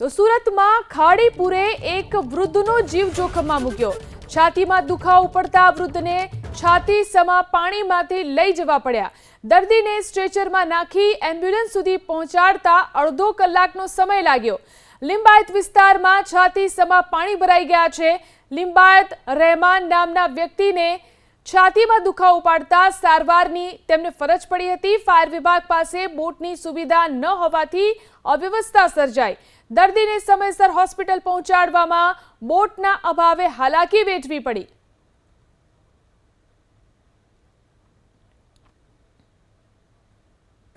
તો સુરતમાં ખાડીપુરે એક વૃદ્ધનો જીવ જોખમમાં મૂક્યો. છાતીમાં દુખાવો પડતા વૃદ્ધને છાતી સમા પાણીમાંથી લઈ જવા પડ્યા. દર્દીને સ્ટ્રેચરમાં નાખી એમ્બ્યુલન્સ સુધી પહોંચાડતા અડધો કલાકનો સમય લાગ્યો. લિંબાયત વિસ્તારમાં છાતી સમા પાણી ભરાઈ ગયા છે. લિંબાયત રહેમાન નામના વ્યક્તિને છાતીમાં દુખાવો પાડતા સારવારની તેમને ફરજ પડી હતી ફાયર વિભાગ પાસે બોટની સુવિધા ન હોવાથી અવ્યવસ્થા સર્જાઈ દર્દીને સમયસર હોસ્પિટલ પહોંચાડવામાં બોટના અભાવે હાલાકી વેઠવી પડી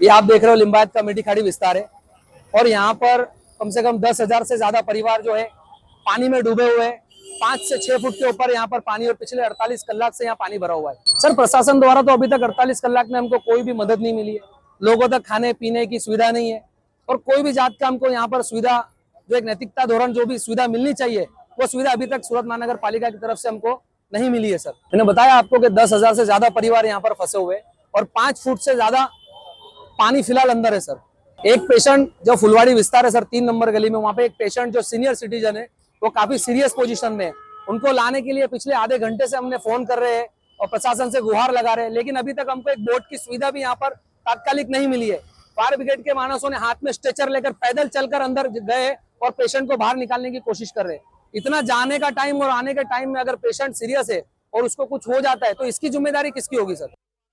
ये आप देख रहे हो लिम्बायत का मिट्टी खाड़ी विस्तार है और यहाँ पर कम से कम दस हजार से ज्यादा परिवार जो है पानी में डूबे हुए हैं पाँच से छह फुट के ऊपर यहाँ पर पानी और पिछले 48 कलाक से यहाँ पानी भरा हुआ है। सर, प्रशासन द्वारा तो अभी तक 48 कलाक में हमको कोई भी मदद नहीं मिली है। लोगों तक खाने, पीने की सुविधा नहीं है और कोई भी जात का हमको यहाँ पर सुविधा, जो एक नैतिकता धोरण, जो भी सुविधा मिलनी चाहिए, वो सुविधा अभी तक सूरत महानगर पालिका की तरफ़ से हमको नहीं मिली है, सर। मैंने बताया आपको कि दस हज़ार से ज़्यादा परिवार यहाँ पर फंसे हुए और पाँच फुट से ज़्यादा पानी फ़िलहाल अंदर है, सर। एक पेशेंट जो फुलवाड़ी विस्तार है, सर, तीन नंबर गली में, वहाँ पे एक पेशेंट जो सीनियर सिटीजन है वो काफ़ी सीरियस पोजिशन में। उनको लाने के लिए पिछले आधे घंटे से हमने फ़ोन कर रहे हैं और प्रशासन से गुहार लगा रहे हैं, लेकिन अभी तक हमको एक बोट की सुविधा भी यहाँ पर तात्कालिक नहीं मिली है। फायर ब्रिगेड के मानसों ने हाथ में स्ट्रेचर लेकर पैदल चलकर अंदर गए और पेशेंट को बाहर निकालने की कोशिश कर रहे हैं। इतना जाने का टाइम और आने के टाइम में अगर पेशेंट सीरियस है और उसको कुछ हो जाता है तो इसकी ज़िम्मेदारी किसकी होगी, सर?